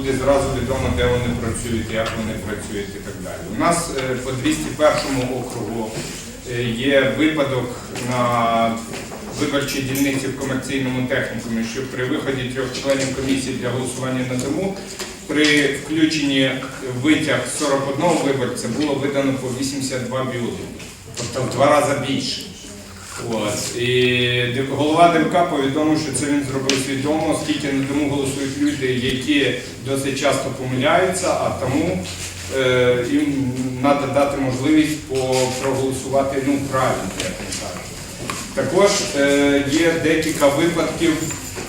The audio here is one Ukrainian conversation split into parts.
буде зразу відомо, де вони працюють, як вони працюють і так далі. У нас е, по 201 округу е, є випадок на виборчій дільниці в комерційному технікумі, що при виході трьох членів комісії для голосування на дому при включенні витяг 41 виборця було видано по 82 бюлетені, тобто в два рази більше. От. І голова ДМК повідомив, що це він зробив свідомо, оскільки на тому голосують люди, які досить часто помиляються, а тому е, їм треба дати можливість проголосувати ну, правильно, як він каже. Також е, є декілька випадків,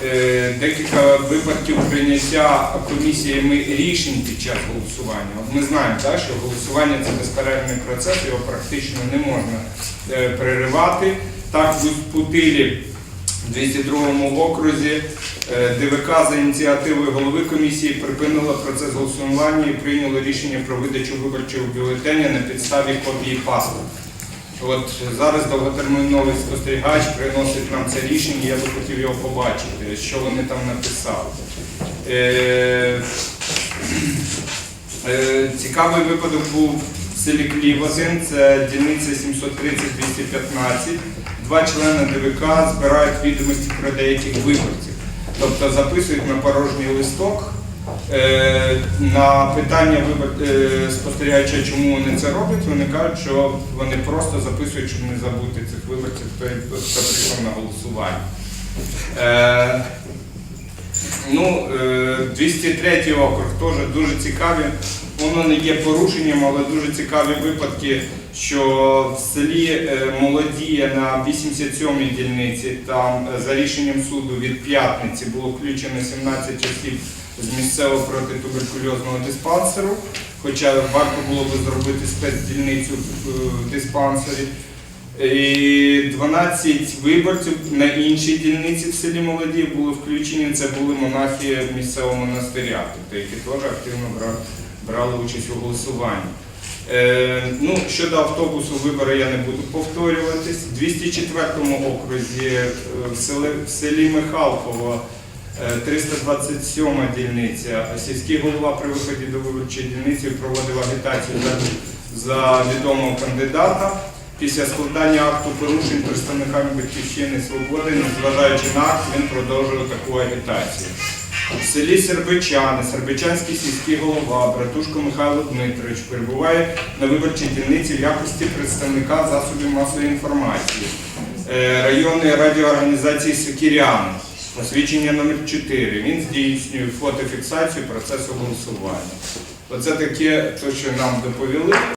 е, декілька випадків прийняття комісіями рішень під час голосування. От ми знаємо, так, що голосування це безперервний процес, його практично не можна е, переривати. Так, в Путилі в 202 окрузі е, ДВК за ініціативою голови комісії припинило процес голосування і прийняло рішення про видачу виборчого бюлетеня на підставі копії паспорта. От зараз довготерміновий спостерігач приносить нам це рішення, я би хотів його побачити, що вони там написали. Е, е, цікавий випадок був в селі Клів 1, це дільниця 730-215. Два члени ДВК збирають відомості про деяких виборців. Тобто записують на порожній листок. Е, На питання е, спостерігача, чому вони це роблять, вони кажуть, що вони просто записують, щоб не забути цих виборців, хто, прийшов на голосування. Е, Ну, е, 203 округ теж дуже цікаві. Воно не є порушенням, але дуже цікаві випадки, що в селі е, Молодіє на 87-й дільниці, там е, за рішенням суду від п'ятниці було включено 17 осіб з місцевого протитуберкульозного диспансеру, хоча варто було би зробити спецдільницю в е, диспансері. І 12 виборців на іншій дільниці в селі Молоді були включені. Це були монахи місцевого монастиря, тобто, які теж активно бра- брали участь у голосуванні. Е, ну, щодо автобусу вибори я не буду повторюватись. В 204 окрузі е, в селі, в селі Михалково е, 327 дільниця. Сільський голова при виході до виборчої дільниці проводив агітацію за, відомого кандидата. Після складання акту порушень представниками батьківщини свободи, незважаючи на акт, він продовжував таку агітацію. В селі Сербичани, Сербичанський сільський голова, братушко Михайло Дмитрович перебуває на виборчій дільниці в якості представника засобів масової інформації е, районної радіоорганізації Сокіряни, посвідчення номер 4. Він здійснює фотофіксацію процесу голосування. Оце таке, те, що нам доповіли.